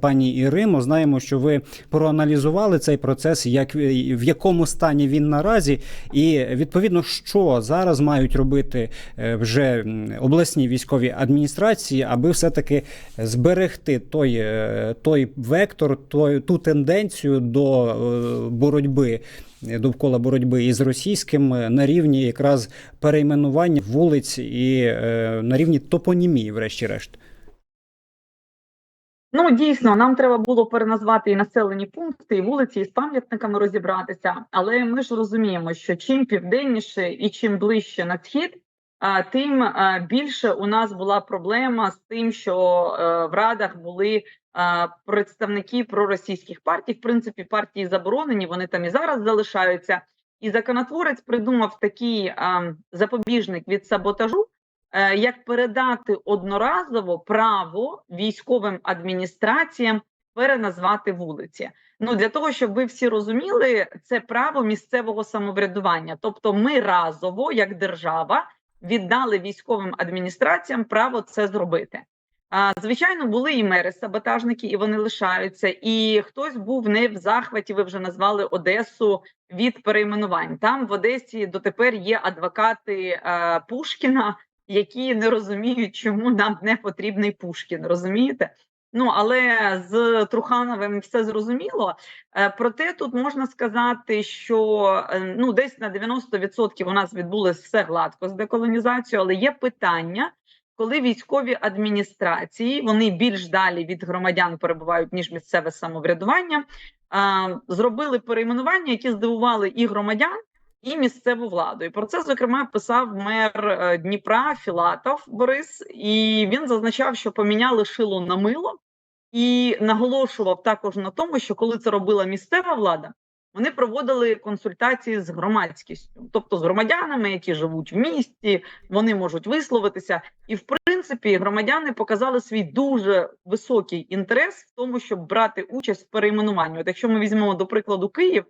Пані Іримо, знаємо, що ви проаналізували цей процес, як в якому стані він наразі, і відповідно, що зараз мають робити е, вже обласні військові адміністрації, аби все-таки зберегти той, е, той вектор, той, ту тенденцію до е, боротьби. Довкола боротьби із російським е, на рівні якраз перейменування вулиць і е, на рівні топонімії, врешті-решт. Ну, дійсно, нам треба було переназвати і населені пункти, і вулиці, і з пам'ятниками розібратися. Але ми ж розуміємо, що чим південніше і чим ближче на схід, тим більше у нас була проблема з тим, що е, в радах були представники проросійських партій. В принципі, партії заборонені, вони там і зараз залишаються. І законотворець придумав такий запобіжник від саботажу, як передати одноразово право військовим адміністраціям переназвати вулиці. Ну для того, щоб ви всі розуміли, це право місцевого самоврядування. Тобто, ми разово, як держава, віддали військовим адміністраціям право це зробити. А, звичайно, були і мери саботажники, і вони лишаються. І хтось був не в захваті. Ви вже назвали Одесу від перейменувань. Там в Одесі дотепер є адвокати е, Пушкіна, які не розуміють, чому нам не потрібний Пушкін. Розумієте? Ну але з Трухановим все зрозуміло. Е, Проте тут можна сказати, що е, ну десь на 90% у нас відбулось все гладко з деколонізацією, але є питання. Коли військові адміністрації вони більш далі від громадян перебувають ніж місцеве самоврядування, зробили перейменування, які здивували і громадян, і місцеву владу. І про це зокрема писав мер е, Дніпра Філатов Борис, і він зазначав, що поміняли шило на мило, і наголошував також на тому, що коли це робила місцева влада, вони проводили консультації з громадськістю, тобто з громадянами, які живуть в місті, вони можуть висловитися. І в принципі, громадяни показали свій дуже високий інтерес в тому, щоб брати участь в перейменуванні. От якщо ми візьмемо до прикладу Київ,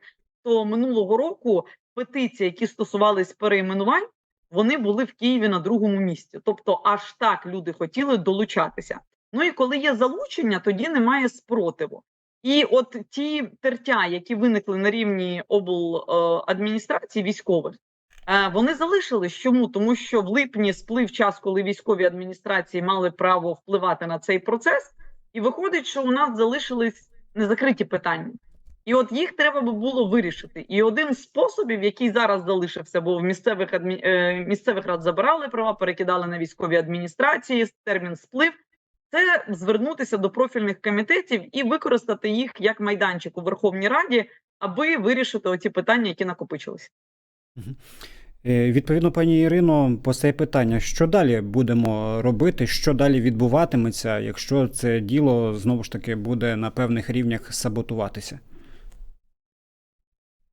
то минулого року петиції, які стосувались перейменувань, вони були в Києві на другому місці. Тобто, аж так люди хотіли долучатися. Ну і коли є залучення, тоді немає спротиву. І от ті тертя, які виникли на рівні обладміністрації військових, е, вони залишились. Чому? Тому що в липні сплив час, коли військові адміністрації мали право впливати на цей процес, і виходить, що у нас залишились незакриті питання. І от їх треба би було вирішити. І один з способів, який зараз залишився, бо в місцевих адмі... е, місцевих рад забирали права, перекидали на військові адміністрації, термін сплив. Це звернутися до профільних комітетів і використати їх як майданчик у Верховній Раді, аби вирішити оці питання, які накопичилися. Е, Відповідно, пані Ірино, постає питання, що далі будемо робити, що далі відбуватиметься, якщо це діло знову ж таки буде на певних рівнях саботуватися.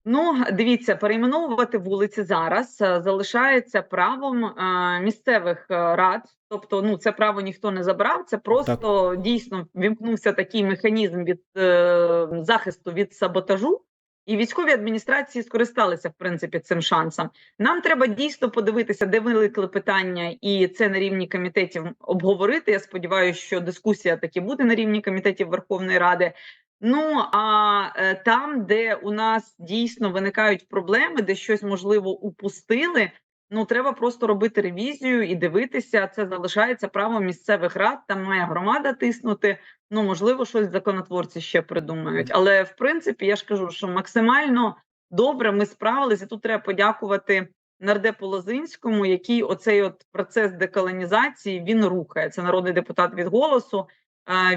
Ну, дивіться, перейменовувати вулиці зараз е, залишається правом е, місцевих е, рад. Тобто, ну це право ніхто не забрав. Це просто дійсно вімкнувся такий механізм від е, захисту від саботажу. І військові адміністрації скористалися в принципі цим шансом. Нам треба дійсно подивитися, де виникли питання, і це на рівні комітетів обговорити. Я сподіваюся, що дискусія таки буде на рівні комітетів Верховної Ради. Ну а е, там, де у нас дійсно виникають проблеми, де щось можливо упустили. Ну треба просто робити ревізію і дивитися. Це залишається правом місцевих рад. Там має громада тиснути. Ну можливо, щось законотворці ще придумають. Але в принципі, я ж кажу, що максимально добре ми справилися. Тут треба подякувати нардепу Лозинському, який оцей от процес деколонізації він рухає. Це народний депутат від голосу.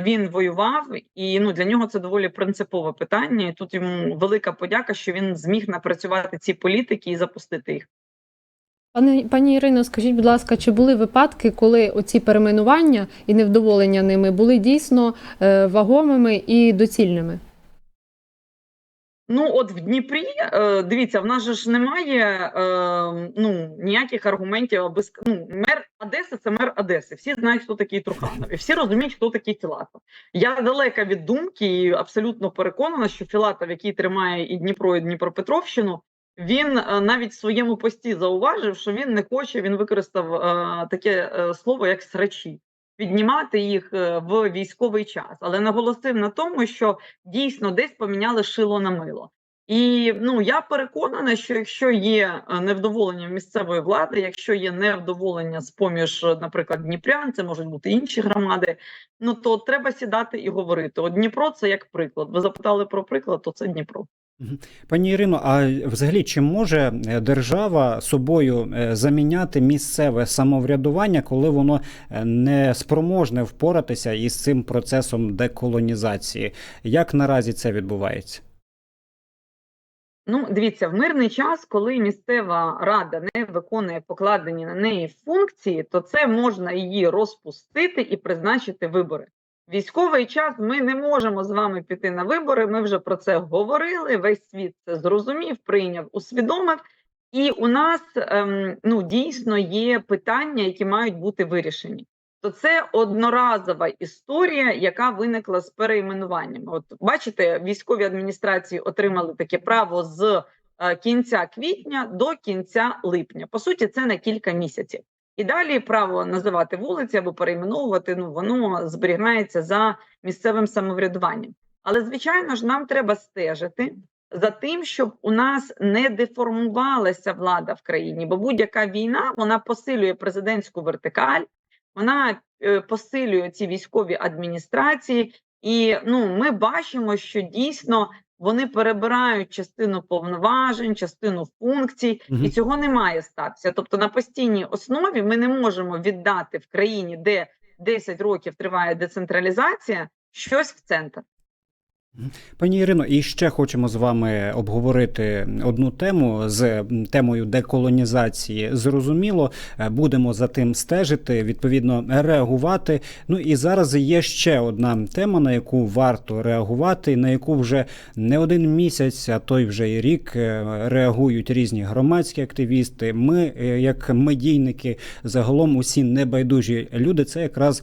Він воював, і ну для нього це доволі принципове питання. І тут йому велика подяка, що він зміг напрацювати ці політики і запустити їх. Пане пані Ірино, скажіть, будь ласка, чи були випадки, коли оці перейменування і невдоволення ними були дійсно е, вагомими і доцільними? Ну, от в Дніпрі, е, дивіться, в нас же ж немає е, ну, ніяких аргументів, аби ну, мер Одеси це мер Одеси. Всі знають, хто такий Труханов, і всі розуміють, хто такий Філатов. Я далека від думки і абсолютно переконана, що Філатов, який тримає і Дніпро, і Дніпропетровщину, він е, навіть в своєму пості зауважив, що він не хоче. Він використав таке слово як срачі. Піднімати їх е, в військовий час, але наголосив на тому, що дійсно десь поміняли шило на мило. І ну я переконана, що якщо є е, невдоволення місцевої влади, якщо є невдоволення з поміж, е, наприклад, Дніпрян, це можуть бути інші громади. Ну то треба сідати і говорити. От Дніпро це як приклад. Ви запитали про приклад, то це Дніпро. Пані Ірино, а взагалі чи може е, держава собою е, заміняти місцеве самоврядування, коли воно е, не спроможне впоратися із цим процесом деколонізації? Як наразі це відбувається? Ну, дивіться, в мирний час, коли місцева рада не виконує покладені на неї функції, то це можна її розпустити і призначити вибори. Військовий час ми не можемо з вами піти на вибори. Ми вже про це говорили. Весь світ це зрозумів, прийняв, усвідомив. І у нас ем, ну дійсно є питання, які мають бути вирішені. То це одноразова історія, яка виникла з перейменуванням. От бачите, військові адміністрації отримали таке право з е, кінця квітня до кінця липня. По суті, це на кілька місяців. І далі право називати вулиці або перейменовувати, ну воно зберігається за місцевим самоврядуванням. Але звичайно ж, нам треба стежити за тим, щоб у нас не деформувалася влада в країні, бо будь-яка війна вона посилює президентську вертикаль, вона е, посилює ці військові адміністрації, і ну ми бачимо, що дійсно вони перебирають частину повноважень, частину функцій, угу. і цього не має статися. Тобто, на постійній основі ми не можемо віддати в країні, де 10 років триває децентралізація, щось в центр. Пані Ірино, і ще хочемо з вами обговорити одну тему з темою деколонізації. Зрозуміло, е, будемо за тим стежити, відповідно реагувати. Ну і зараз є ще одна тема, на яку варто реагувати, на яку вже не один місяць, а то й вже і рік е, реагують різні громадські активісти. Ми, е, як медійники, загалом усі небайдужі люди. Це якраз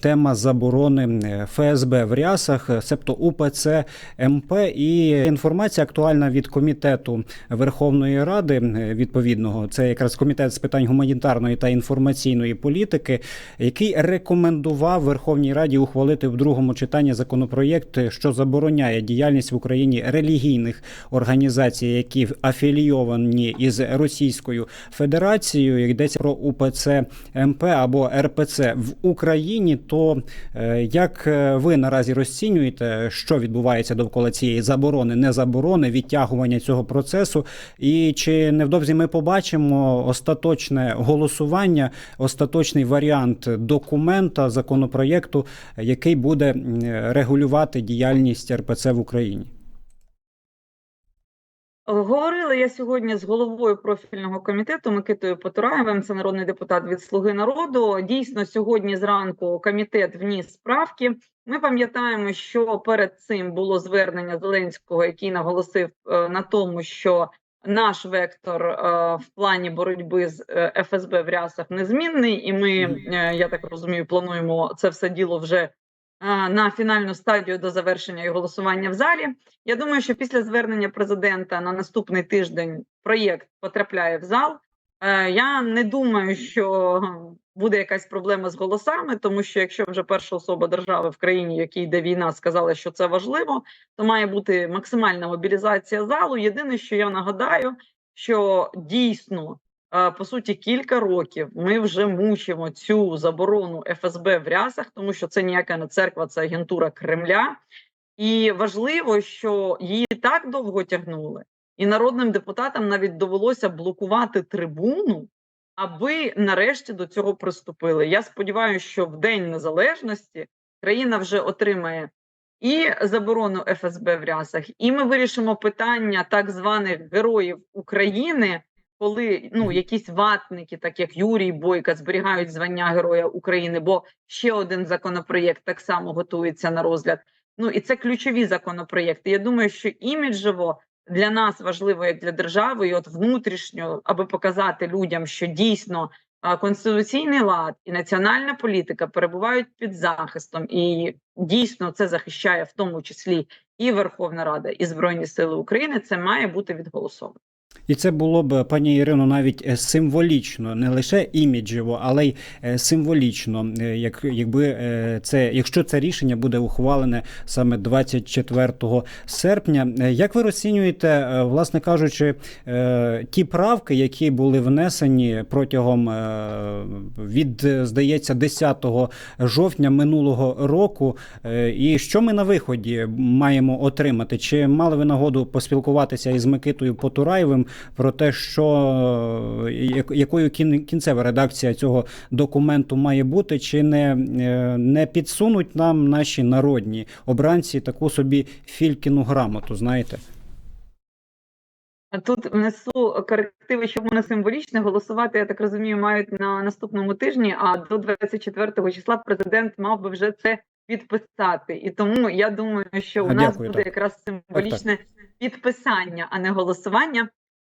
тема заборони ФСБ в рясах, себто УПЦ МП. І інформація актуальна від комітету Верховної Ради е, відповідного. Це якраз комітет з питань гуманітарної та інформаційної політики, який рекомендував Верховній Раді ухвалити в другому читанні законопроєкт, що забороняє діяльність в Україні релігійних організацій, які афілійовані із Російською Федерацією. Йдеться про УПЦ МП або РПЦ в Україні. То е, як е, ви наразі розцінюєте, що відбувається довкола цієї заборони, не заборони, відтягування цього процесу? І чи невдовзі ми побачимо остаточне голосування, остаточний варіант документа законопроєкту, який буде регулювати діяльність РПЦ в Україні? Говорила я сьогодні з головою профільного комітету Микитою Потураєвим, це народний депутат від Слуги народу. Дійсно, сьогодні зранку комітет вніс справки. Ми пам'ятаємо, що перед цим було звернення Зеленського, який наголосив е, на тому, що наш вектор е, в плані боротьби з е, ФСБ в рясах незмінний, і ми, я так розумію, плануємо це все діло вже на фінальну стадію до завершення і голосування в залі. Я думаю, що після звернення президента на наступний тиждень проєкт потрапляє в зал. Е, Я не думаю, що буде якась проблема з голосами, тому що якщо вже перша особа держави в країні, в якій йде війна, сказала, що це важливо, то має бути максимальна мобілізація залу. Єдине, що я нагадаю, що дійсно по суті кілька років ми вже мучимо цю заборону ФСБ в рясах, тому що це ніяка не церква, це агентура Кремля. І важливо, що її так довго тягнули, і народним депутатам навіть довелося блокувати трибуну, аби нарешті до цього приступили. Я сподіваюся, що в День Незалежності країна вже отримає і заборону ФСБ в рясах, і ми вирішимо питання так званих героїв України. Коли ну якісь ватники, так як Юрій Бойка, зберігають звання Героя України, бо ще один законопроєкт так само готується на розгляд. Ну і це ключові законопроєкти. Я думаю, що іміджево для нас важливо як для держави, і от внутрішньо, аби показати людям, що дійсно конституційний лад і національна політика перебувають під захистом, і дійсно це захищає в тому числі і Верховна Рада, і Збройні Сили України. Це має бути відголосовано. І це було б, пані Ірино, навіть е, символічно, не лише іміджево, але й е, символічно, е, як, якби це, якщо це рішення буде ухвалене саме 24 серпня. Як ви розцінюєте, власне кажучи, ті правки, які були внесені протягом від, здається, 10 жовтня минулого року, і що ми на виході маємо отримати? Чи мали ви нагоду поспілкуватися із Микитою Потураєвим про те, що е, якою кінцева редакція цього документу має бути, чи не, е, не підсунуть нам наші народні обранці таку собі фількіну грамоту, знаєте? Тут внесу корективи, що воно символічне. Голосувати, я так розумію, мають на наступному тижні. А до 24 числа президент мав би вже це підписати. І тому я думаю, що у А, нас дякую, буде так. якраз символічне підписання, а не голосування.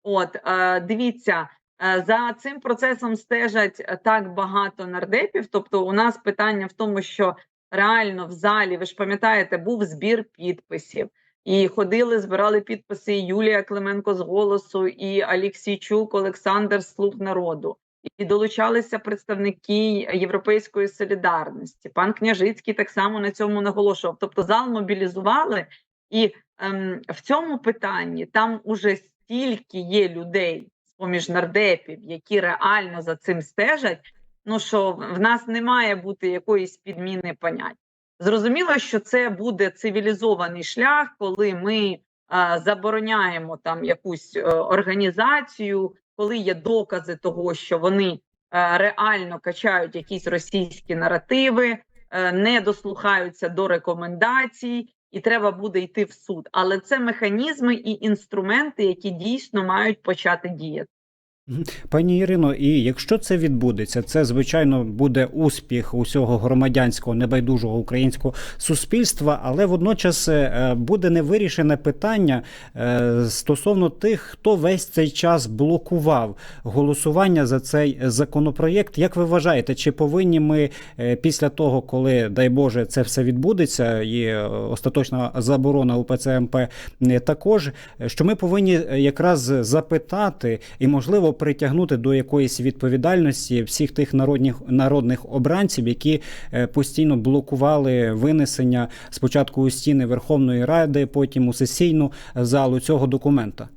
От е, дивіться, е, за цим процесом стежать е, так багато нардепів. Тобто, у нас питання в тому, що реально в залі, ви ж пам'ятаєте, був збір підписів. І ходили, збирали підписи Юлія Клименко з голосу, і Аліксійчук, Олександр Слуг народу. І долучалися представники Європейської солідарності. Пан Княжицький так само на цьому наголошував. Тобто, зал мобілізували, і ем, в цьому питанні там уже стільки є людей з поміж нардепів, які реально за цим стежать. Ну що в нас не має бути якоїсь підміни понять. Зрозуміло, що це буде цивілізований шлях, коли ми а, забороняємо там якусь е, організацію, коли є докази того, що вони е, реально качають якісь російські наративи, е, не дослухаються до рекомендацій, і треба буде йти в суд. Але це механізми і інструменти, які дійсно мають почати діяти. Пані Ірино, і якщо це відбудеться, це звичайно буде успіх усього громадянського небайдужого українського суспільства, але водночас е, буде невирішене питання е, стосовно тих, хто весь цей час блокував голосування за цей законопроєкт. Як ви вважаєте, чи повинні ми е, після того, коли дай Боже це все відбудеться, і остаточна заборона УПЦ МП також, що ми повинні якраз запитати і можливо притягнути до якоїсь відповідальності всіх тих народних народних обранців, які е, постійно блокували винесення спочатку у стіни Верховної Ради, потім у сесійну залу цього документа.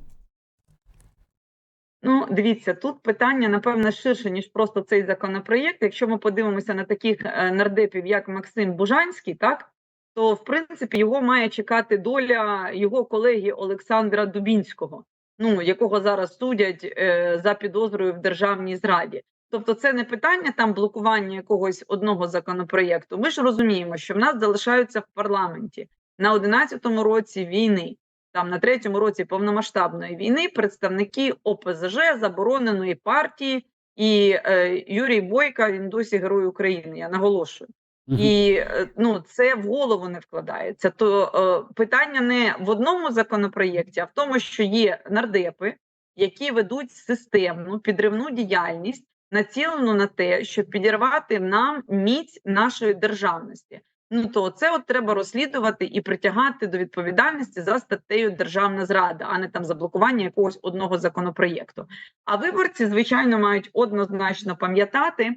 Ну, дивіться, тут питання напевно ширше ніж просто цей законопроєкт. Якщо ми подивимося на таких е, нардепів, як Максим Бужанський, так то в принципі його має чекати доля його колеги Олександра Дубінського, ну якого зараз судять е, за підозрою в державній зраді. Тобто, це не питання там блокування якогось одного законопроєкту. Ми ж розуміємо, що в нас залишаються в парламенті на 11-му році війни там на третьому році повномасштабної війни представники ОПЗЖ забороненої партії, і е, Юрій Бойка він досі герой України. Я наголошую. І е, ну це в голову не вкладається. То е, питання не в одному законопроєкті, а в тому, що є нардепи, які ведуть системну підривну діяльність, націлену на те, щоб підірвати нам міць нашої державності. Ну то це от треба розслідувати і притягати до відповідальності за статтею державна зрада, а не там заблокування якогось одного законопроєкту. А виборці, звичайно, мають однозначно пам'ятати,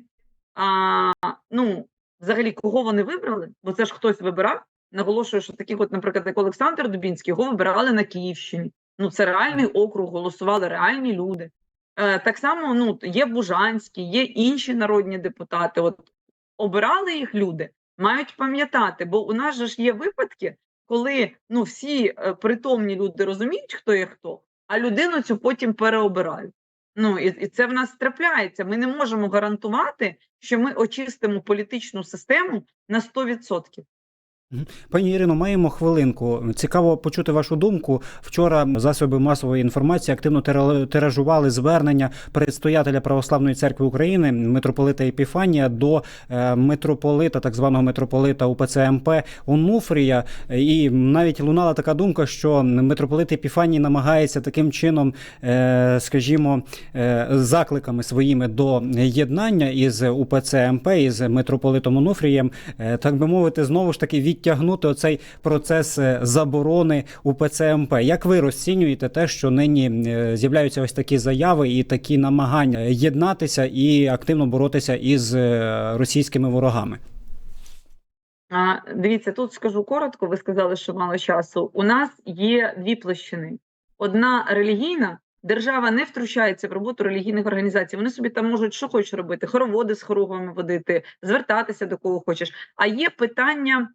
а, ну взагалі кого вони вибрали, бо це ж хтось вибирав. Наголошую, що таких, от, наприклад, як Олександр Дубінський, його вибирали на Київщині. Ну це реальний округ, голосували реальні люди. Е, так само ну є Бужанський, є інші народні депутати. От обирали їх люди, мають пам'ятати, бо у нас же ж є випадки, коли ну всі е, притомні люди розуміють, хто є хто, а людину цю потім переобирають. Ну і, і це в нас трапляється. Ми не можемо гарантувати, що ми очистимо політичну систему на 100%. Пані Ірино, маємо хвилинку. Цікаво почути вашу думку. Вчора засоби масової інформації активно тира- тиражували звернення предстоятеля Православної церкви України митрополита Епіфанія до е, митрополита, так званого митрополита УПЦ МП Онуфрія. І навіть лунала така думка, що митрополит Епіфаній намагається таким чином, е, скажімо, е, закликами своїми до єднання із УПЦ МП із митрополитом Онуфрієм, так би мовити, знову ж таки підтягнути оцей процес е, заборони УПЦ МП. Як ви розцінюєте те, що нині е, з'являються ось такі заяви і такі намагання єднатися і активно боротися із е, російськими ворогами? А, дивіться, тут скажу коротко. Ви сказали, що мало часу. У нас є дві площини: одна релігійна. Держава не втручається в роботу релігійних організацій. Вони собі там можуть що хочуть робити: хороводи з хоровами водити, звертатися до кого хочеш. А є питання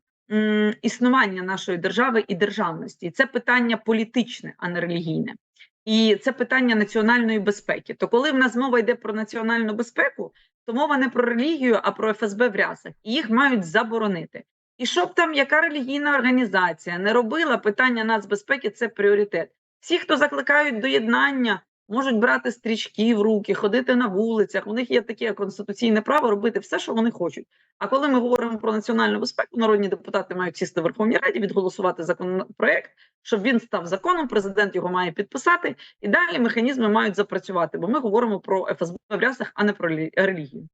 існування нашої держави і державності. Це питання політичне, а не релігійне. І це питання національної безпеки. То коли в нас мова йде про національну безпеку, то мова не про релігію, а про ФСБ в рясах. І їх мають заборонити. І щоб там яка релігійна організація не робила питання нацбезпеки, це пріоритет. Всі, хто закликають до єднання, можуть брати стрічки в руки, ходити на вулицях. У них є таке конституційне право робити все, що вони хочуть. А коли ми говоримо про національну безпеку, народні депутати мають сісти в Верховній Раді, відголосувати законопроект, щоб він став законом. Президент його має підписати, і далі механізми мають запрацювати. Бо ми говоримо про ФСБ в рясах, а не про релігію.